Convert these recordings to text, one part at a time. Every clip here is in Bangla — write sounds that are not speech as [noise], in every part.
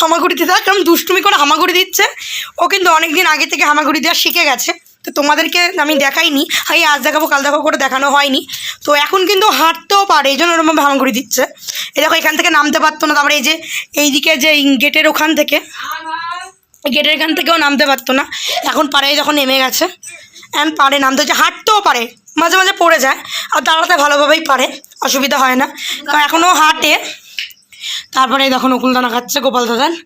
হামাগুড়ি দিতে কারণ দুষ্টুমি করে হামাগুড়ি দিচ্ছে। ও কিন্তু অনেক দিন আগে থেকে হামাগুড়ি দেওয়া শিখে গেছে। তো তোমাদেরকে আমি দেখাইনি। এই আজ দেখাবো, কাল দেখাবো করে দেখানো হয়নি। তো এখন কিন্তু হাঁটতেও পারে, এই জন্য ওরকম হামাগুড়ি দিচ্ছে। এই দেখো, এখান থেকে নামতে পারতো না। তারপরে এই যে, এইদিকে যে গেটের ওখান থেকে, গেটের এখান থেকেও নামতে পারতো না। এখন পারে যখন নেমে গেছে, এখন পারে নামতে হচ্ছে। হাঁটতেও পারে, মাঝে মাঝে পড়ে যায়, আর দাঁড়াতে ভালোভাবেই পারে, অসুবিধা হয় না। এখনও হাঁটে তারপরে এই দেখো নকুলদানা খাচ্ছে, গোপাল দাদান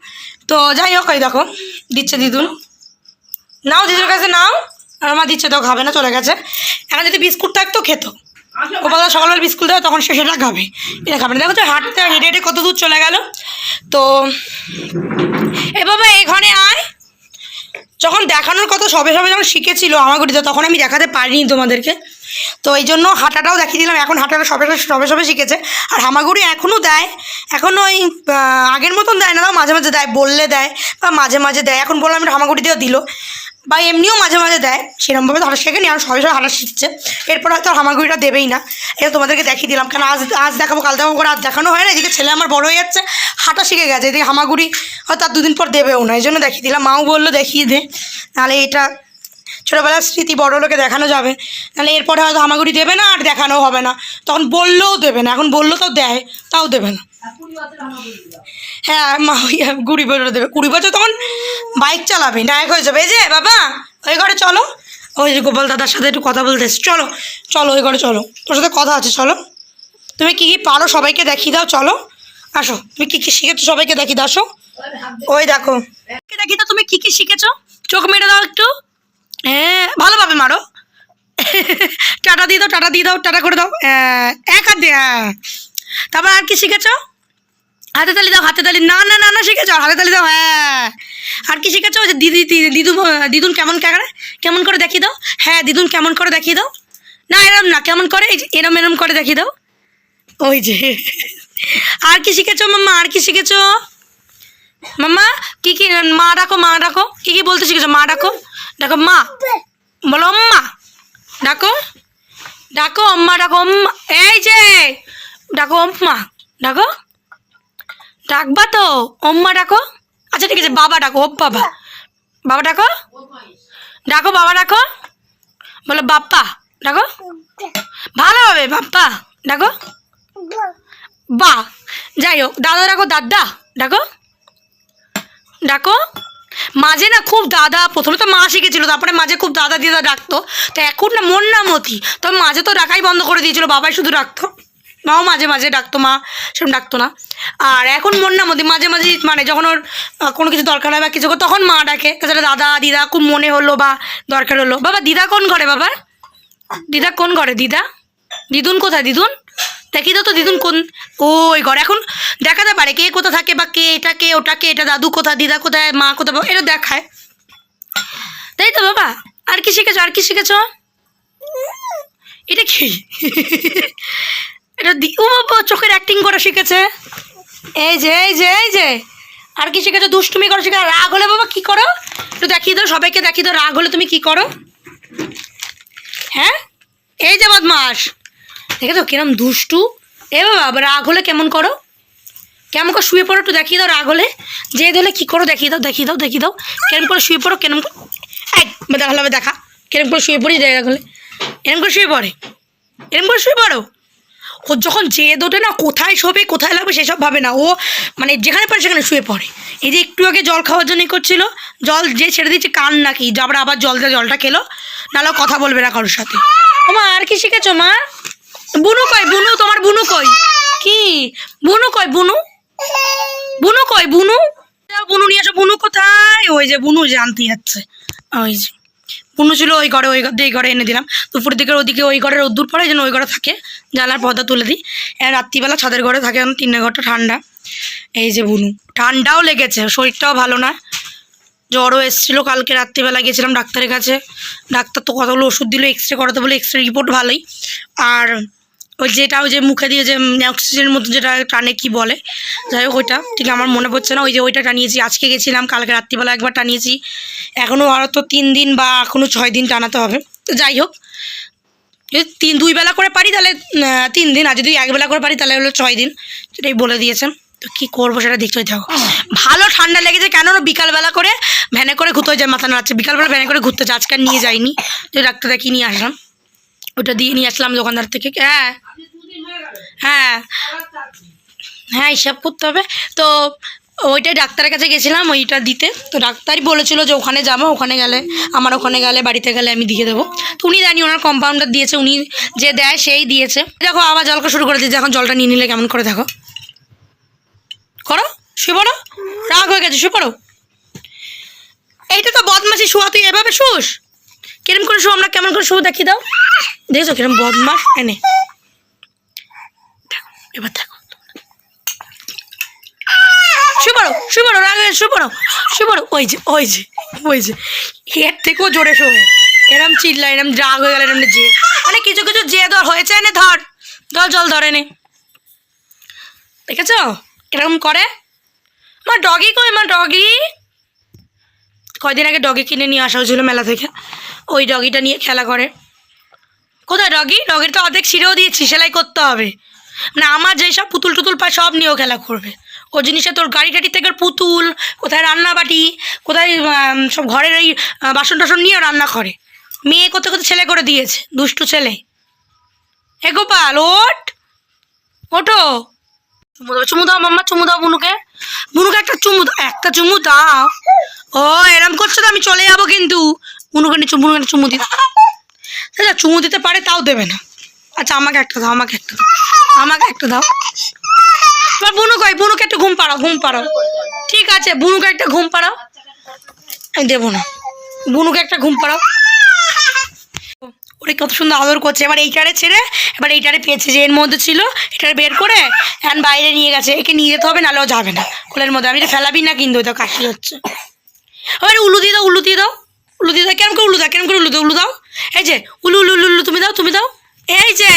তো যাই হোক, এই দেখো, দিচ্ছে দিদুন। নাও দিদুর কাছে, নাও। আর আমার দিচ্ছে তো খাবে না, চলে গেছে। এখন যদি বিস্কুট থাকতো, খেত। গোপাল দাদা সকালবেলা বিস্কুট দেবে, তখন সে সেটা খাবে। এটা খাবে না। দেখো তো, হাঁটতে হেঁটে হেঁটে কত দূর চলে গেল। তো, এ বাবা, এখানে আয়। যখন দেখানোর কথা সবে সবে যখন শিখেছিল আমাগুড়িতে তখন আমি দেখাতে পারিনি তোমাদেরকে। তো এই জন্য হাঁটাটাও দেখিয়ে দিলাম। এখন হাঁটাটা সবে সবে সবে শিখেছে। আর হামাগুড়ি এখনও দেয়। এখনও ওই আগের মতন দেয় না, তাও মাঝে মাঝে দেয়, বললে দেয় বা মাঝে মাঝে দেয়। এখন বললাম আমি হামাগুড়ি দিয়েও দিল। বা এমনিও মাঝে মাঝে দেয় সেরকমভাবে হাঁটা শেখেনি, আর সবে সবে হাঁটা শিখছে। এরপর হয়তো হামাগুড়িটা দেবেই না। এটা তোমাদেরকে দেখিয়ে দিলাম। কারণ আজ আজ দেখাবো, কাল দেখাবো করে আজ দেখানো হয় না। এদিকে ছেলে আমার বড় হয়ে যাচ্ছে, হাঁটা শিখে গেছে। এদিকে হামাগুড়ি হয়তো আর দুদিন পর দেবেও না। এই জন্য দেখিয়ে দিলাম। মাও বলল দেখিয়ে দে। নাহলে এটা ছোটোবেলার স্মৃতি বড় লোকে দেখানো যাবে। নাহলে এরপরে হয়তো হামাগুড়ি দেবে না আর দেখানো হবে না। তখন বললেও দেবে না, এখন বললেও তো দেয়, তাও দেবে না। হ্যাঁ মা কুড়ি বছর দেবে। কুড়ি বছর তখন বাইক চালাবে, নায়ক হয়ে যাবে। এই যে, বাবা, ওই ঘরে চলো। ওই যে গোপাল দাদার সাথে একটু কথা বলতে। চলো চলো, ওই ঘরে চলো। তোর সাথে কথা আছে, চলো। তুমি কী কী পারো সবাইকে দেখিয়ে দাও, চলো। আসো, তুমি কী কী শিখেছো সবাইকে দেখিয়ে দাও, আসো। ওই দেখো। দেখি দাও, তুমি কী কী শিখেছো? চোখ মেরে দাও একটু। হ্যাঁ ভালোভাবে মারো। টাটা দিয়ে দাও, টাটা দিয়ে দাও, টাটা করে দাও। এক হাত দিয়ে হ্যাঁ। তারপর আর কি শিখেছো? হাতে তালি দাও, হাতে তালি, না না না না শিখেছো? হাতে তালি দাও হ্যাঁ। আর কি শিখেছো? যে দিদি, দিদু দিদুন কেমন করে কেমন করে দেখিয়ে দাও? হ্যাঁ দিদুন কেমন করে দেখিয়ে দাও। না, এরম না, কেমন করে এরম এরম করে দেখিয়ে দাও। ওই যে। আর কি শিখেছো মাম্মা? আর কি শিখেছো? মাম্মা, কি কি, মা ডাকো মা ডাকো। কি কি বলতে শিখেছো? মা ডাকো। ডাকো মা বলো অম্মা ডাকো ডাকো অম্মা ডাকো অম্মা এই যে ডাকো অম্মা ডাকো ডাকবা তো অম্মা ডাকো আচ্ছা ঠিক আছে বাবা ডাকো ও বাবা বাবা ডাকো ডাকো বাবা ডাকো বলো বাপ্পা ডাকো ভালো হবে বাপ্পা ডাকো বা যাই হোক দাদা ডাকো দাদা ডাকো ডাকো মাঝে না খুব দাদা প্রথমে তো মা শিখেছিল, তারপরে মাঝে খুব দাদা দিদা ডাকতো, তো এখন না মন না মতি তবে মাঝে তো ডাকাই বন্ধ করে দিয়েছিল, বাবাই শুধু ডাকতো। মাও মাঝে মাঝে ডাকতো, মা সেরকম ডাকতো না। আর এখন মন না মতি, মাঝে মাঝে মানে যখন ওর কোনো কিছু দরকার হয় বা কিছু তখন মা ডাকে তাছাড়া দাদা দিদা খুব মনে হলো বা দরকার হলো। বাবা, দিদা কোন ঘরে বাবা? দিদা কোন ঘরে? দিদা? দিদুন কোথায়? দিদুন? দেখি তো তো দিদুন কোন, ওই ঘর এখন দেখাতে পারে কে কোথা থাকে বা কে এটা কে, ওটা কে, এটা দাদু কোথা দিদা কোথায়, মা কোথায় এটা দেখায়। তাই তো বাবা, আর কি শিখেছ, আর কি শিখেছ? এটা কি? এটা ও বাবা, চোখের অ্যাক্টিং করা শিখেছে। এই যে এই যে এই যে, আর কি শিখেছো, দুষ্টুমি করো শিখে রাগ হলে বাবা কি করো? একটু দেখিয়ে দাও, সবাইকে দেখিয়ে দাও, রাগ হলে তুমি কি করো? হ্যাঁ? এই যে বদমাস দেখে তো কিরম দুষ্টু। এ বাবা রাগ হলে কেমন করো? কেমন করে শুয়ে পড়ো একটু দেখিয়ে দাও রাগ হলে। যে দিলে কী করো দেখিয়ে দাও দেখিয়ে দাও দেখিয়ে দাও। কেরম করে শুয়ে পড়ো, কেরম করে এই দেখা কেরম করে শুয়ে পড়ি, দেখা হলে। এরম করে শুয়ে পড়ে। এরম করে শুয়ে পড়ো। ও যখন জেদ ওঠে না, কোথায় শোবে, কোথায় লাগবে সেসব ভাবে না। ও মানে যেখানে পারে সেখানে শুয়ে পড়ে। এই যে একটু আগে জল খাওয়ার জন্যই করছিল, জল যে ছেড়ে দিচ্ছে কান নাকি যাবার আবার জল দিয়ে জলটা খেলো। নাহলে কথা বলবে না কারোর সাথে। ও মা আর কি শিখেছো মা? বুনু কই? বুনু, তোমার বুনু কই? কি? বুনু কই, বুনু? বুনু কই, বুনু? বুনু নিয়ে আসো। বুনু কোথায়? ওই যে বুনু জানতে যাচ্ছে। ওই যে। বুনু ছিল ওই ঘরে, ওই ঘর এই ঘরে এনে দিলাম। দুপুর দিকে ওদিকে ওই ঘরে রোদ্দুর পড়ে, যেন ওই ঘরে থাকে। জানলার পর্দা তুলে দিই। আর রাত্রিবেলা ছাদের ঘরে থাকে এখন তিন ঘরটা ঠান্ডা। এই যে বুনু। ঠান্ডাও লেগেছে, শরীরটাও ভালো না। জ্বরও এসেছিল কালকে রাত্রিবেলা গেছিলাম ডাক্তারের কাছে। ডাক্তার তো কতগুলো ওষুধ দিল এক্স রে করাতে বলে এক্স রে রিপোর্ট ভালোই। আর ওই যেটা ওই যে মুখে দিয়ে যে অক্সিজেনের মতো যেটা টানে কি বলে? যাই হোক ওইটা, ঠিক আমার মনে পড়ছে না। ওই যে ওইটা টানিয়েছি, আজকে গেছিলাম, কালকে রাত্রিবেলা একবার টানিয়েছি। এখনও আরও তো তিন দিন বা এখনও ছয় দিন টানাতে হবে। তো যাই হোক, যদি তিন, দুই বেলা করে পারি তাহলে তিন দিন, আর যদি এক বেলা করে পারি তাহলে হলো ছয় দিন। সেটাই বলে দিয়েছেন। তো কী করব সেটা দেখতে যাও ভালো ঠান্ডা লেগেছে কেন বিকালবেলা করে ভ্যানে করে ঘুরতে যায় মাথা নাড়াচ্ছে। বিকালবেলা ভ্যানে করে ঘুরতে আজকে নিয়ে যাইনি। তো ডাক্তার দেখিয়ে নিয়ে আসলাম? ওটা দিয়ে নিয়ে আসলাম দোকানদার থেকে। হ্যাঁ হ্যাঁ। হ্যাঁ হিসাব করতে হবে। তো ওইটাই ডাক্তারের কাছে গেছিলাম ওইটা দিতে। তো ডাক্তারই বলেছিল যে ওখানে যাব ওখানে গেলে আমার ওখানে গেলে বাড়িতে গেলে আমি দিয়ে দেবো। তো উনি জানি ওনার কম্পাউন্ডার দিয়েছে উনি যে দেয় সেই দিয়েছে। দেখো আবার জলকা শুরু করে দিয়েছে এখন জলটা নিয়ে নিলে কেমন করে দেখো। করো শুয়ে পড়ো। রাগ হয়ে গেছে শুয়ে পড়ো। এইটা তো বদমাসি শোয়া তুই এভাবে শুস? কিরম করে শো আমরা কেমন করে শো দেখিয়ে দাও। দেখছ কিরম বদমাস এনে। দেখো, এবার দেখো। শুয়ে পড়ো শুয়ে পড়ো, রাগ, শুয়ে পড়ো শুয়ে পড়ো। ওই যে ওই যে ওই যে। এর থেকেও জোরে শোয়ে। এরম চিল্লা এরম রাগ হয়ে গেল, এরম যে মানে কিছু কিছু যে ধর হয়েছে এনে ধর। জল ধরে নে দেখেছ? কীরকম করে। মা ডগি কই, মা ডগি? কয়দিন আগে ডগি কিনে নিয়ে আসা হয়েছিল মেলা থেকে। ওই ডগিটা নিয়ে খেলা করে। কোথায় ডগি? ডগির তো অর্ধেক ছিঁড়েও দিয়েছি, সেলাই করতে হবে। মানে আমার যেই সব পুতুল টুতুল পায় সব নিয়েও খেলা করবে। ও জিনিসে তোর গাড়ি টাড়ি থেকে পুতুল, কোথায় রান্না বাটি কোথায় সব ঘরের এই বাসন টাসন নিয়েও রান্না করে। মেয়ে করতে করতে ছেলে করে দিয়েছে, দুষ্টু ছেলে। হে গোপাল ওট ওটো চুমু দাও চুমু দাও মাম্মা, চুমু দাও বুনুকে বুনুকে একটা চুমু দাও, একটা চুমু দাও। ও, এরম করছ তো, আমি চলে যাব কিন্তু। বুনুকে চুমু বুনুকে চুমু আচ্ছা চুমু দিতে পারে, তাও দেবে না। আচ্ছা আমাকে একটা দাও, আমাকে একটা দাও, আমাকে একটা দাও। এবার বুনু কই বুনুকে একটু ঘুম পাড়াও ঘুম পাড়াও। ঠিক আছে, বুনুকে একটা ঘুম পাড়াও। আমি দেবো না বুনুকে একটা ঘুম পাড়াও। ওরে কত সুন্দর আদর করছে। এবার এইটারে ছেড়ে, এবার এইটারে পেয়েছে যে এর মধ্যে ছিল, এটারে বের করে, এখন বাইরে নিয়ে গেছে। একে নিয়ে যেতে হবে, নাহলে ও যাবে না। কোলের মধ্যে। আমি এটা ফেলাবি না কিন্তু তো কাশি হচ্ছে। এবার উলু দিয়ে দাও, উলু দিয়ে দাও। উলু দিয়ে দাও। কেমন করে উলু দাও, কেমন করে উলু দাও উলু দাও। এই যে উলু উলু উলু, তুমি দাও তুমি দাও। এই যে,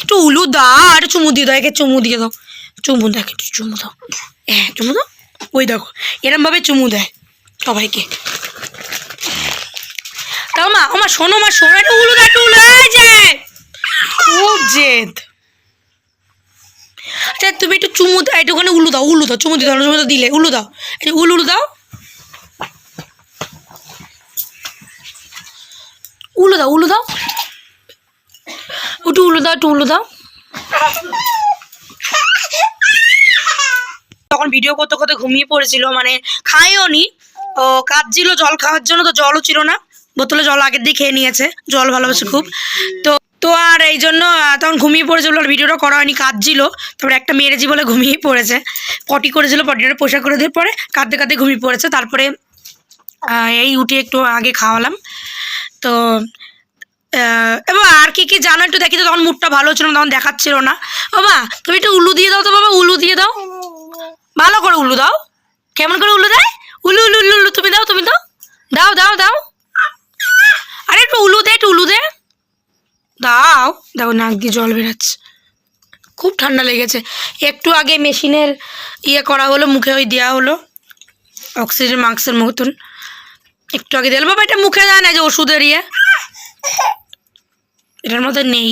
একটু উলু দাও, আর চুমু দিয়ে দাও, একে চুমু দিয়ে দাও। চুমু দেখ একটু চুমু দাও। হ্যাঁ চুমু দাও। ওই দেখো, এরমভাবে চুমু দেয় সবাইকে। তাও মা মা, শোনো মা, শোনো একটা উলু একটা উলু। এই যে খুব জেদ। আচ্ছা তুমি একটু চুমু দাও একটুখানি উলু দাও উলু দাও, চুমু দিয়ে দাও, চুমু দিলে, উলু দাও। এই উলু উলু দাও। উলু দাও উলু দাও। একটু উলু দাও, একটু উলু দাও। তখন ভিডিও করতে করতে ঘুমিয়ে পড়েছিল মানে খাইও নি। ও কাঁদছিল, জল খাওয়ার জন্য তো জলও ছিল না। বোতলে জল আগের দিয়ে খেয়ে নিয়েছে, জল ভালোবাসে খুব। তো তো আর এই জন্য তখন ঘুমিয়ে পড়েছিল আর ভিডিওটা করা হয়নি, কাঁদছিল। তারপরে একটা মেরেছি বলে ঘুমিয়ে পড়েছে। পটি করেছিল, পটিটা পোশাক করে দিয়ে পরে কাঁদতে কাঁদতে ঘুমিয়ে পড়েছে। তারপরে এই উঠে একটু আগে খাওয়ালাম। তো এবার আর কি কি জানো? একটু দেখি তো, তখন মুডটা ভালো ছিল না, তখন দেখাচ্ছিল না। বাবা, তুমি একটু উলু দিয়ে দাও তো বাবা, উলু দিয়ে দাও। ভালো করে উলু দাও। কেমন করে উলু দেয়? উলু উলু উলু উলু, তুমি দাও তুমি দাও। দাও দাও দাও। আরে একটু উলু দে, একটু উলু দে। দাও। দেখো, নাক দিয়ে জল বেরাচ্ছে। খুব ঠান্ডা লেগেছে। একটু আগে মেশিনের ইয়ে করা হলো, মুখে ওই দেওয়া হলো। অক্সিজেন মাস্কের মতন। একটু আগে দিল বাবা, এটা মুখে দেয় না যে ওষুধের ইয়ে। এটার মধ্যে নেই।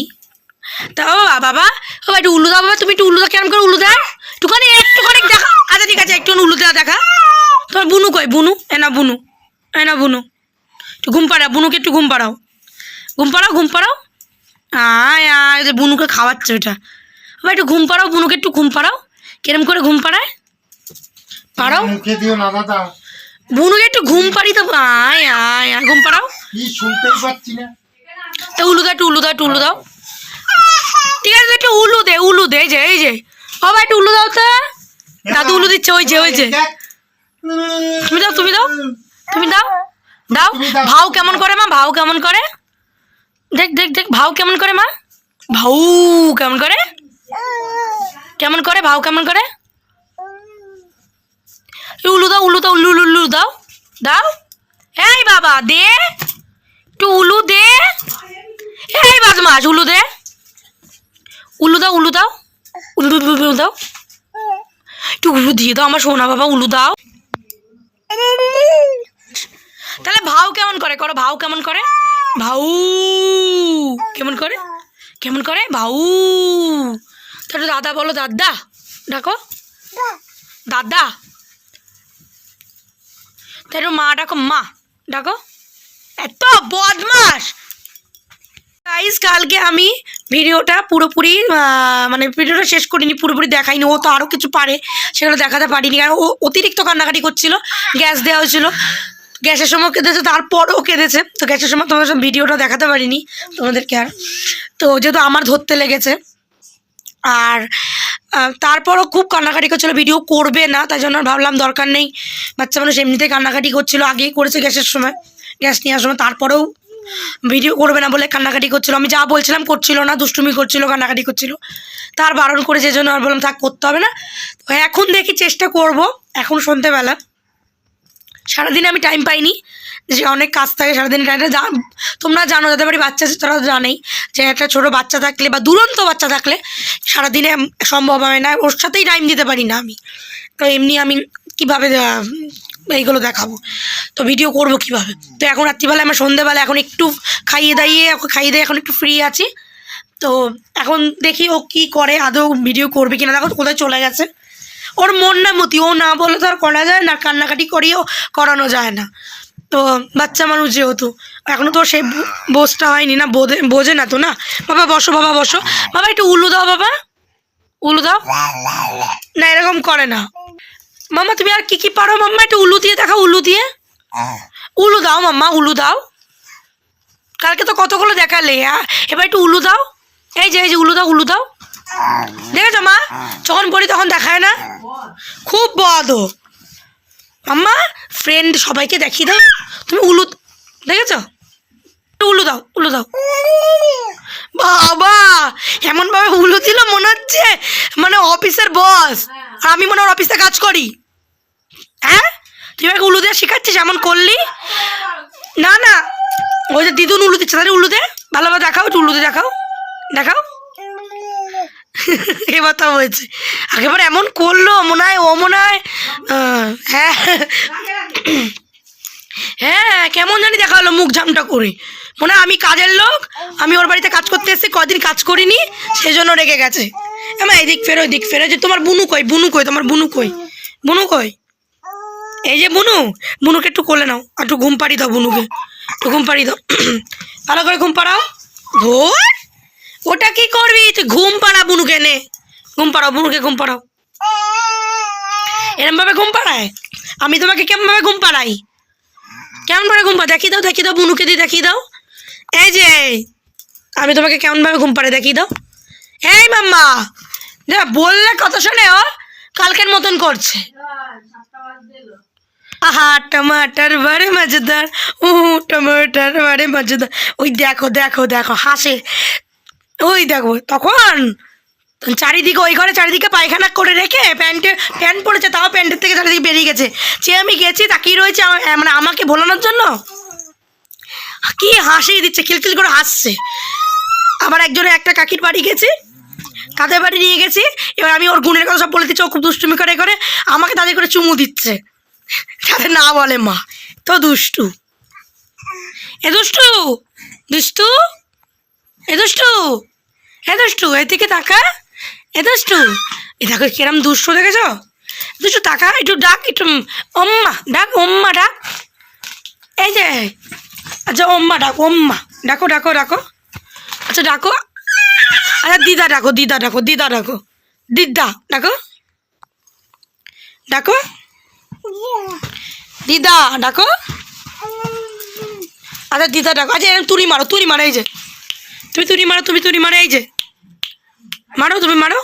তা ও বাবা বাবা ও একটু উলু দাও বাবা তুমি একটু উলু দাও কেমন করে উলু দাও। একটুখানি একটুখানি দেখা। আচ্ছা ঠিক আছে একটু উলু দেওয়া দেখা। তোমার বুনু কই? বুনু? এ না বুনু। এ না বুনু। একটু ঘুম পাড়াও বুনুকে একটু ঘুম পাড়াও। ঘুম পাড়াও ঘুম পাড়াও। আয় আয় বুনুকে খাওয়াচ্ছে ওটা বাবা একটু ঘুম পাড়াও বুনুকে একটু ঘুম পাড়াও। কিরম করে ঘুম পাড়ায়? পাড়াও। বুনুকে একটু ঘুম পাড়ি তো আয় আয় আয় ঘুম পাড়াও। শুনতেই পাচ্ছি না। তা উলু দাও একটু উলু দাও, একটু উলু দাও। ঠিক আছে, একটু উলু দে উলু দে যে, এই যে। বাবা একটু উলু দাও তো। দাদু উলু দিচ্ছে, ওই যে ওই যে। তুমি দাও তুমি দাও। তুমি দাও। দাও। ভাও কেমন করে, মা? ভাও কেমন করে? দেখ দেখ দেখ ভাও কেমন করে, মা? ভাউ কেমন করে? কেমন করে ভাও কেমন করে? উলু দাও উলু দাও উলু উলু দাও। দাও। এই বাবা, দে। একটু উলু দে। এই বদমাস উলু দে। উলু দাও উলু দাও। উলু উলু দাও। একটু উলু দিয়ে দাও আমার সোনা বাবা, উলু দাও। তাহলে ভাও কেমন করে? করো ভাও কেমন করে? ভাউ কেমন করে? কেমন করে? ভাউ। তাহলে দাদা বলো, দাদা, ডাকো। দাদা। একটু মা, ডাকো মা, ডাকো। এত বদমাস গাইস কালকে আমি ভিডিওটা পুরোপুরি মানে ভিডিওটা শেষ করিনি, পুরোপুরি দেখাইনি। ও তো আরও কিছু পারে, সেগুলো দেখাতে পারিনি। কারণ ও অতিরিক্ত কান্নাকাটি করছিল, গ্যাস দেওয়া হয়েছিল। গ্যাসের সময় কেঁদেছে, তারপরেও কেঁদেছে। তো গ্যাসের সময় তোমাদের সব ভিডিওটা দেখাতে পারিনি, তোমাদেরকে আর। তো যেহেতু আমার ধরতে লেগেছে, আর তারপরও খুব কান্নাকাটি করছিল, ভিডিও করবে না, তাই জন্য ভাবলাম দরকার নেই। বাচ্চা মানুষ এমনিতে কান্নাকাটি করছিল, আগেই করেছে গ্যাসের সময়। গ্যাস নেওয়ার সময় তারপরেও ভিডিও করবে না বলে কান্নাকাটি করছিল। আমি যা বলছিলাম করছিল না, দুষ্টুমি করছিল, কান্নাকাটি করছিল। তার বারণ করে যে জন্য আর বললাম, থাক, করতে হবে না। তো এখন দেখি চেষ্টা করব, এখন সন্ধ্যেবেলা। সারাদিনে আমি টাইম পাইনি, যে অনেক কাজ থাকে সারাদিন টাইমটা জান তোমরা জানো, যাদের বাড়ি বাচ্চা আছে, তারা জানেই যে একটা ছোটো বাচ্চা থাকলে বা দুরন্ত বাচ্চা থাকলে সারাদিনে সম্ভব হয় না। ওর সাথেই টাইম দিতে পারি না আমি। তো এমনি আমি কীভাবে এইগুলো দেখাবো। তো ভিডিও করব কীভাবে? তো এখন রাত্রিবেলা আমার সন্ধ্যেবেলা এখন একটু খাইয়ে দাইয়ে ওকে খাইয়ে দিয়ে এখন একটু ফ্রি আছি। তো এখন দেখি ও কী করে আদৌ ভিডিও করবে কিনা। দেখো কোথায় চলে গেছে। ওর মন না মতি ও না বলে তো আর করা যায় না কান্নাকাটি করিয়েও করানো যায় না। তো বাচ্চা মানুষ যেহেতু এখনও তো সেই বোঝটা হয়নি না বোধে বোঝে না তো না? বাবা বসো বাবা বসো। বাবা একটু উলু দাও বাবা। উলু দাও। না এরকম করে না। মাম্মা তুমি আর কি কি পারো মাম্মা? একটু উলু দিয়ে দেখাও উলু দিয়ে। উলু দাও মাম্মা উলু দাও। কালকে তো কতগুলো দেখালে আ- এবার একটু উলু দাও। এই যে এই যে উলু দাও উলু দাও। দেখেছ মা? যখন বলি তখন দেখায় না? খুব বদ ও আম্মা ফ্রেন্ড সবাইকে দেখিয়ে দাও। তুমি উলু দেখেছ? একটু উলু দাও উলু দাও। বাবা এমন ভাবে উলু দিল মনে হচ্ছে মানে অফিসের বস। আর আমি মনে হয় অফিসে কাজ করি। হ্যাঁ? তুই আমাকে উলু দিয়ে শেখাচ্ছিস, এমন করলি? না না। ওই যে দিদুন উলু দিচ্ছে, তাহলে উলু দে। ভালোভাবে দেখাও, একটু উলু দিয়ে দেখাও। দেখাও। [laughs] এবার তা হয়েছে। একেবারে এমন করল, মনে হয়, ও মনে হয় হ্যাঁ। [clears throat] হ্যাঁ কেমন জানি দেখা হলো মুখ ঝামটা করে। মনে আমি কাজের লোক, আমি ওর বাড়িতে কাজ করতে এসেছি, কদিন কাজ করিনি সেই জন্য রেগে গেছে। আমার এদিক ফেরো এদিক ফেরো যে তোমার বুনু কই বুনু কই, তোমার বুনু কই? বুনু কই? এই যে বুনু, বুনুকে একটু কোলে নাও একটু ঘুম পাড়ি দাও বুনুকে। একটু ঘুম পাড়ি দাও। [clears throat] ভালো করে ঘুম পাড়াও। ধর, ওটা কি করবি? তুই ঘুম পাড়া বুনুকে নে। ঘুম পাড়াও, বুনুকে ঘুম পাড়াও। এরম ভাবে ঘুম পাড়ায়? আমি তোমাকে কেমন ভাবে ঘুম পাড়াই? কেমন ঘুম পা দেখি দাও দেখি দাও, বুনুকে দিয়ে দেখিয়ে দাও। এই যে, আমি তোমাকে কেমন ভাবে ঘুম পাড়াই দেখিয়ে দাও। এই মাম্মা, যা বললে কথা শোনে ও কালকের মতন করছে। আহা, টমাটার বারে টমাটার বারে ওই দেখো দেখো দেখো, হাসে। ওই দেখো, তখন চারিদিকে, ওই ঘরে চারিদিকে পায়খানা করে রেখে প্যান্টে, প্যান্ট পড়েছে, তাও প্যান্টের থেকে চারিদিকে বেরিয়ে গেছে। আমি গেছি রয়েছে মানে আমাকে ভোলানোর জন্য? কি হাসি দিচ্ছে, খিলখিল করে হাসছে। আবার একজনে একটা কাকির বাড়ি গেছে, তাদের বাড়ি নিয়ে গেছি, এবার আমি ওর গুণের কথা সব বলে দিচ্ছি, ও খুব দুষ্টুমি করে করে আমাকে তাদের করে চুমু দিচ্ছে। তাদের না বলে মা, তো দুষ্টু। এ দুষ্টু দুষ্টু, এ দুষ্টু এ দুষ্টু এদিকে তাকা, এ দুষ্টু। এ দেখো কিরম দুষ্টু দেখেছ? দুষ্টু তাকা, একটু ডাক, একটু অম্মা ডাক অম্মা ডাক। এই যে আচ্ছা অম্মা ডাকো অম্মা ডাকো ডাকো ডাকো। আচ্ছা ডাকো। আচ্ছা দিদা ডাকো দিদা ডাকো দিদা ডাকো। দিদা, ডাকো। ডাকো। দিদা, ডাকো। আচ্ছা দিদা ডাকো। আচ্ছা এরকম তুড়ি মারো তুড়ি মারো, এই যে। তুমি তুড়ি মারো, তুমি তুড়ি মারো, এই যে। মারো, তুমি মারো।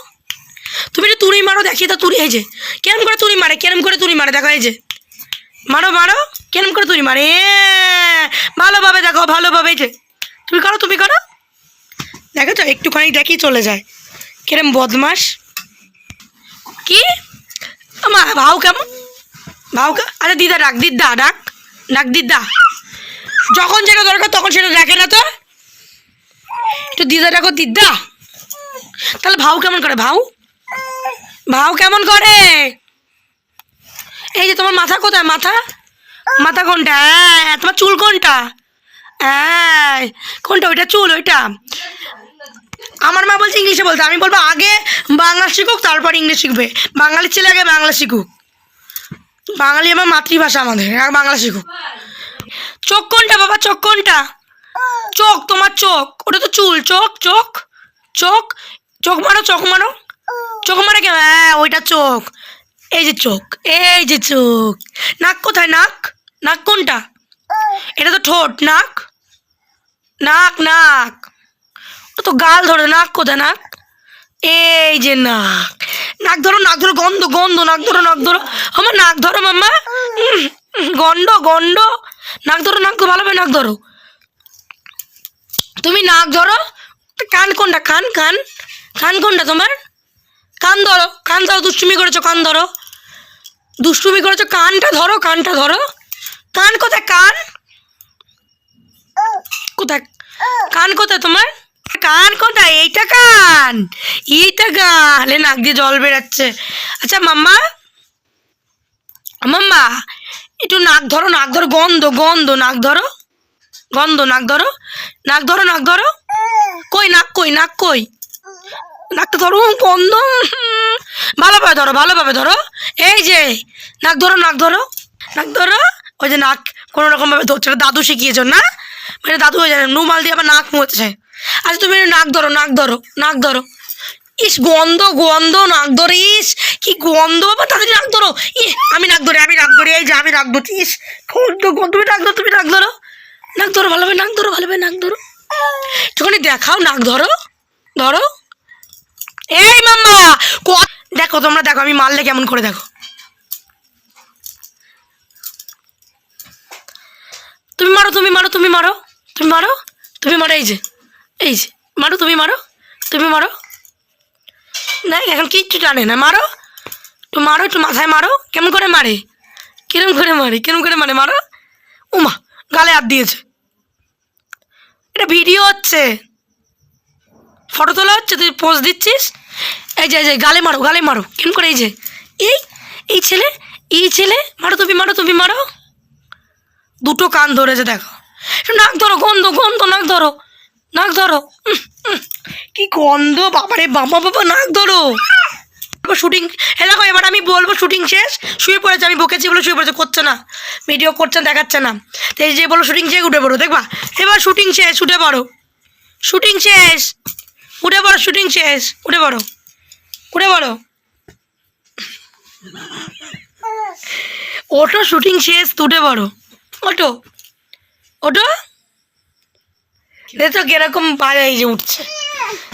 তুমি একটু তুড়ি মারো দেখিয়ে তো তুড়ি, এই যে। কেরম করে তুড়ি মারে, কেরম করে তুড়ি মারে, দেখো, এই যে। মারো মারো। কেরম করে তুড়ি মারে ভালোভাবে দেখো ভালোভাবে যে তুমি করো তুমি করো। দেখো তো, একটুখানি দেখি চলে যায়। কিরম বদমাস কি? আমার ভাও কেমন? কে- আরে দিদা ডাক দিদা ডাক। ডাক, দিদা। যখন যেটা দরকার তখন সেটা দেখে না তো। একটু দিদা ডাকো, দিদা। তাহলে ভাউ কেমন করে, ভাউ? ভাউ কেমন করে? এই যে তোমার মাথা কোথায়, মাথা? মাথা কোনটা? হ্যাঁ তোমার চুল কোনটা? হ্যাঁ কোনটা ওইটা? চুল ওইটা। আমার মা বলছে ইংলিশে বলতে। আমি বলব আগে বাংলা শিখুক, তারপর ইংলিশ শিখবে। বাঙালির ছেলে আগে বাংলা শিখুক। বাঙালি আমার মাতৃভাষা আমাদের, আগে বাংলা শিখুক। চোখ কোনটা বাবা? চোখ কোনটা? চোখ, তোমার চোখ। ওটা তো চুল। চোখ চোখ চোখ। চোখ মারো চোখ মারো। চোখ মারে কেন? হ্যাঁ ওইটা চোখ। এই যে চোখ, এই যে চোখ। নাক কোথায়? নাক? নাক কোনটা? এটা তো ঠোঁট। নাক? নাক নাক। ও তো গাল ধরে, নাক কোথায়? নাক? এই যে নাক। নাক ধরো নাক ধরো, গন্ধ গন্ধ, নাক ধরো নাক ধরো। আমার নাক ধরো, মাম্মা। গন্ড গন্ড নাক ধরো, নাক ভালোভাবে নাক ধরো। তুমি নাক ধরো। কান কোনটা? কান কান। কান কোনটা তোমার? কান ধরো। কান ধরো, দুষ্টুমি করেছ, কান ধরো। দুষ্টুমি করেছ? কানটা ধরো কানটা ধরো। কান কোথায়? কান? কোথায়? কান কোথায় তোমার? কান কোথায়? এইটা কান। এইটা কান নাক দিয়ে জল বেরাচ্ছে। আচ্ছা মাম্মা। মাম্মা, একটু নাক ধরো নাক ধরো। গন্ধ গন্ধ, নাক ধরো। গন্ধ, নাক ধরো। নাক ধরো নাক ধরো। কই, নাক কই নাক কই? নাকটা ধরো উম, ভালোভাবে ধরো ভালোভাবে ধরো এই যে নাক ধরো নাক ধরো নাক ধরো ওই যে নাক কোনো রকমভাবে ধরছে দাদু শিখিয়েছো না মানে দাদু হয়ে যায় নুমাল দিয়ে আবার নাক মুছছে আচ্ছা তুমি নাক ধরো নাক ধরো নাক ধরো ইস গন্ধ গন্ধ নাক ধরে ইস কি গন্ধ বাবা তাদের নাক ধরো ই আমি নাক ধরি আমি নাক ধরি এই যে আমি নাক ধরছি ইস গন্ধ গন্ধ তুমি নাক ধরো তুমি নাক ধরো নাক ধরো ভালোভাবে নাক ধরো ভালোভাবে নাক ধরো একটুখানি দেখাও নাক ধরো ধরো এই মাম্মা দেখো তোমরা দেখো, আমি মারলে কেমন করে দেখো। তুমি মারো তুমি মারো তুমি মারো তুমি মারো তুমি মারো, এই যে এই যে, মারো, তুমি মারো তুমি মারো। না, এখন কিচ্ছু জানে না, মারো। একটু মারো, একটু মাথায় মারো, কেমন করে মারে? কিরম করে মারে, কিরম করে মারে, মারো। উমা, গালে হাত দিয়েছে। এটা ভিডিও হচ্ছে। ফটো তোলা হচ্ছে, তুই পোজ দিচ্ছিস? এই যে এই যে, গালে মারো গালে মারো। কেমন করে এই যে? এই এই ছেলে এই ছেলে, মারো তুমি মারো তুমি, মারো। দুটো কান ধরেছে, দেখো। নাক ধরো, গন্ধ গন্ধ, নাক ধরো। নাক ধরো। কি গন্ধ, বাবারে, বাবা বাবা, নাক ধরো। শুটিং এলাকা এবার আমি বলব শুটিং শেষ। শুয়ে পড়েছে, আমি বকেছি বলে শুয়ে পড়েছে, করছে না। ভিডিও করছে, দেখাচ্ছে না। তো এই যে বলো শুটিং শেষ, উঠে পড়ো, দেখবা? এবার শুটিং শেষ, উঠে পড়ো। শুটিং শেষ। উঠে পড়ো শুটিং শেষ। উঠে পড়ো। উঠে পড়ো। ওটো শুটিং শেষ তো উঠে পড়ো। ওটো ওটো দেখো কীরকম বাজে এই যে উঠছে।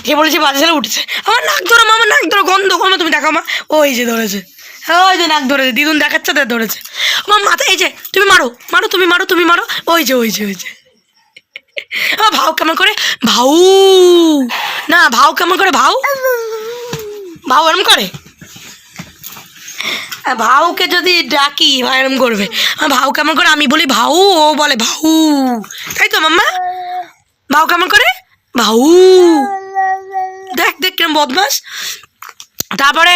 যে বলেছে বাজে ছেলে উঠছে। আমার নাক ধরো মা, আমার নাক ধরো গন্ধ গন্ধ তুমি দেখো মা। ওই যে ধরেছে। হ্যাঁ ওই যে নাক ধরেছে দিদুন দেখাচ্ছে তো ধরেছে। আমার মাথা এই যে তুমি মারো মারো তুমি মারো তুমি মারো। ওই যে ওই যে ওই যে। [laughs] ভাও কেমন করে? ভাউ। না, ভাও কেমন করে? ভাউ? ভাও এরম করে? ভাউকে যদি ডাকি ভাই এরম করবে। ভাউ কেমন করে? আমি বলি ভাউ, ও বলে ভাউ। তাই তো, মাম্মা? ভাউ কেমন করে? ভাউ। দেখ দেখ কিরম বদমাস তারপরে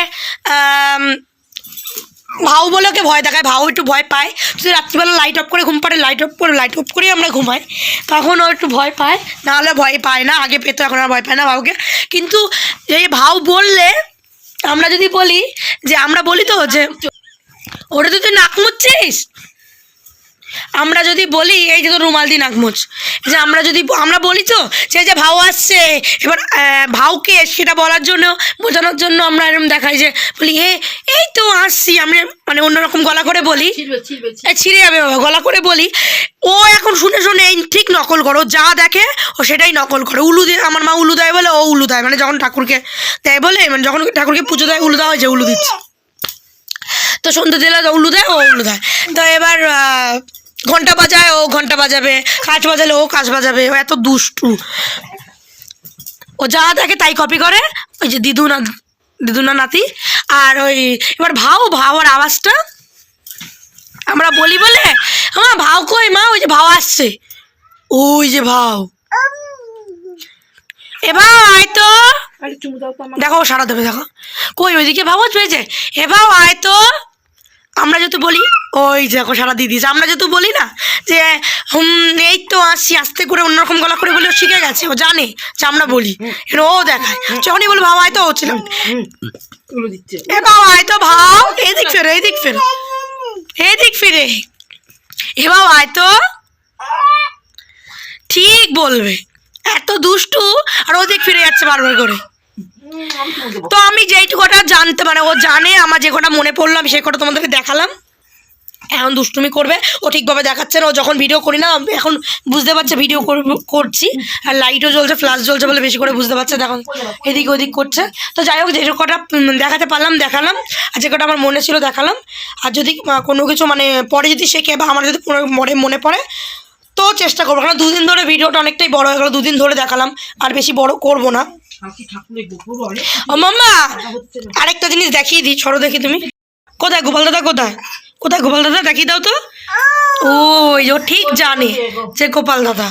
ভাউ বলে ওকে ভয় দেখায়, ভাউ একটু ভয় পায়। যদি রাত্রিবেলা লাইট অফ করে ঘুম পাড়ে লাইট অফ করে লাইট অফ করেই আমরা ঘুমাই। তখন ও একটু ভয় পায় নাহলে ভয় পায় না, আগে পেতো, এখন আর ভয় পায় না ভাউকে। কিন্তু এই ভাউ বললে, আমরা যদি বলি, যে আমরা বলি তো যে ওটা তো তুই নাক মুচ্ছিস? আমরা যদি বলি এই যে তো রুমাল দিয়ে নাকমুচ যে আমরা যদি আমরা বলি তো যে যে ভাও আসছে এবার ভাউকে সেটা বলার জন্য বোঝানোর জন্য আমরা এরকম দেখাই যে বলি এ এই তো আসছি। আমি মানে অন্যরকম গলা করে বলি। ছিঁড়ে যাবে বাবা গলা করে বলি। ও এখন শুনে শুনে এই ঠিক নকল করো যা দেখে ও সেটাই নকল করে। উলু দিয়ে আমার মা উলু দেয় বলে ও উলু দেয়। মানে যখন ঠাকুরকে দেয় বলে মানে যখন ঠাকুরকে পুজো দেয় উলু দেওয়া হয় যে উলু দিচ্ছে। তো সন্ধ্যে দিলে উলু দেয় ও উলু দেয়। তো এবার আহ, ঘণ্টা বাজায় ও ঘণ্টা বাজাবে। কাজ বাজালে ও কাজ বাজাবে। ও এত দুষ্টু। ও যা দেখে তাই কপি করে। ওই যে দিদুনা দিদুনা নাতি। আর ওই এবার ভাও ভাওয়ার আওয়াজটা। আমরা বলি বলে? আমার ভাও কই? মা ওই যে ভাও আসছে। ওই যে ভাও। এ ভাও আয় তো দেখো ও সারা দেবে দেখো। কই ওইদিকে ভাও পেয়েছে। এ ভাও আয় তো আমরা যদি বলি ওই দেখো সারা দিয়ে দিয়েছে আমরা যেহেতু বলি না যে হুম এই তো আসছি আস্তে করে অন্যরকম গলা করে বলে ও শিখে গেছে ও জানে যে আমরা বলি। এবার ও দেখায়। যখনই বলে আয় তো ও ছিলাম এ বাবা আয় তো ভাও এদিক ফেরো এদিক ফেরো। এদিক ফিরে। এ বাবা তো ঠিক বলবে। এত দুষ্টু আর ওদিক ফিরে যাচ্ছে বারবার করে। তো আমি যেইটুকুটা জানতে মানে ও জানে আমার যে কটা মনে পড়ল আমি সেই কটা তোমাদেরকে দেখালাম। এখন দুষ্টুমি করবে ও ঠিকভাবে দেখাচ্ছে না ও যখন ভিডিও করি না এখন বুঝতে পারছে ভিডিও করছি আর লাইটও জ্বলছে ফ্ল্যাশ জ্বলছে বলে বেশি করে বুঝতে পারছে দেখুন এদিক ওদিক করছে। তো যাই হোক যে কটা দেখাতে পারলাম দেখালাম আর যে কটা আমার মনে ছিল দেখালাম। আর যদি কোনো কিছু মানে পরে যদি শেখে বা আমার যদি মনে মনে পড়ে তো চেষ্টা করব। কারণ দুদিন ধরে ভিডিওটা অনেকটাই বড় হয়ে গেলো দুদিন ধরে দেখালাম আর বেশি বড় করব না। ও মাম্মা! আরেকটা জিনিস দেখিয়ে দিই ছড়ো দেখি তুমি। কোথায়? গোপাল দাদা কোথায়? কোথায় গোপাল দাদা? দেখিয়ে দাও তো। ওই ও ঠিক জানে যে গোপাল দাদা।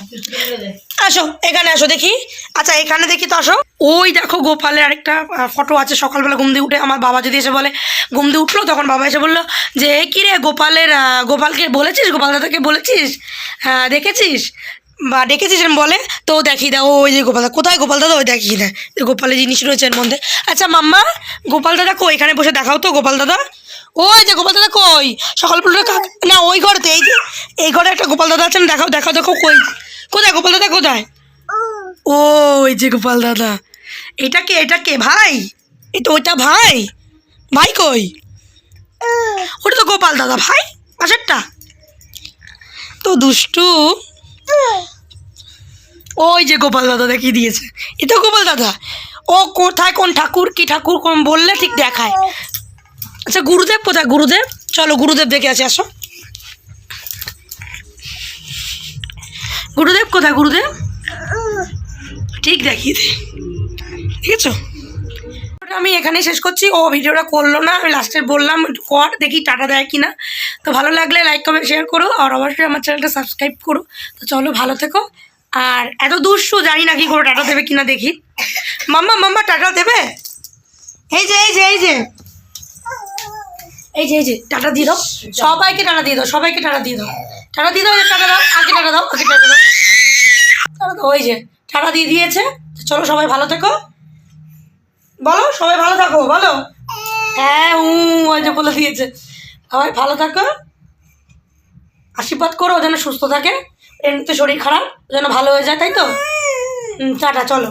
আসো, এখানে আসো দেখি। আচ্ছা এখানে দেখি তো আসো। ওই দেখো গোপালের আরেকটা ফটো আছে, সকালবেলা ঘুম দিয়ে উঠে আমার বাবা যদি এসে বলে, ঘুম দিয়ে উঠল, তখন বাবা এসে বলল যে, "এ কি রে গোপালের গোপালকে বলেছিস? গোপাল দাদাকে বলেছিস? হ্যাঁ দেখেছিস? বা ডেকেছিস বলে, তো ও দেখিয়ে দেয় ও ওই যে গোপাল দাদা কোথায় গোপাল দাদা? ওই দেখিয়ে দেয়। গোপালের জিনিস রয়েছে এর মধ্যে। আচ্ছা মাম্মা, গোপাল দাদা কই? এখানে বসে দেখাও তো, গোপাল দাদা। ওই যে গোপাল দাদা কই? সকালবেলা কাক না ওই ঘরেতে এই যে এই ঘরে একটা গোপাল দাদা আছেন দেখাও দেখাও দেখো কই। কোথায় গোপাল দাদা কোথায়? ও। ওই যে গোপাল দাদা। এটা কে এটা কে ভাই? এই তো ওইটা ভাই। ভাই কই? ওটা তো গোপাল দাদা ভাই পাশেরটা। তো দুষ্টু ওই যে গোপাল দাদা দেখিয়ে দিয়েছে। এটা গোপাল দাদা। ও কোথায় কোন ঠাকুর কি ঠাকুর কোন বললে ঠিক দেখায়। আচ্ছা গুরুদেব কোথায়? গুরুদেব? চলো, গুরুদেব দেখে আসি, আসো। গুরুদেব কোথায়, গুরুদেব? ঠিক দেখিয়ে দে। ঠিক আছে আমি এখানেই শেষ করছি। ও ভিডিওটা করল না, আমি লাস্টে বললাম, একটু কর, দেখি টাটা দেয় কি না তো ভালো লাগলে লাইক কমেন্ট শেয়ার করো, আর অবশ্যই আমার চ্যানেলটা সাবস্ক্রাইব করো। তো চলো, ভালো থেকো। আর এত দুষ্টু জানি না কি করে টাটা দেবে কিনা দেখি। মাম্মা মাম্মা, টাটা দেবে? এই যে এই যে এই যে। এই যে এই যে টাটা দিয়ে দাও। সবাইকে টাটা দিয়ে দাও সবাইকে টাটা দিয়ে দাও। টাটা দিয়ে দাও টাটা দাও আগে টাটা দাও আগে টাটা দাও। টাটা দাও ওই যে টাটা দিয়ে দিয়েছে। তো চলো সবাই ভালো থেকো। বলো সবাই ভালো থাকো বলো। হ্যাঁ উ ওই যে বলে দিয়েছে। সবাই ভালো থাকো। আশীর্বাদ করো যেন সুস্থ থাকে। এমনিতে শরীর খারাপ যেন ভালো হয়ে যায় তাই তো? টাটা চলো।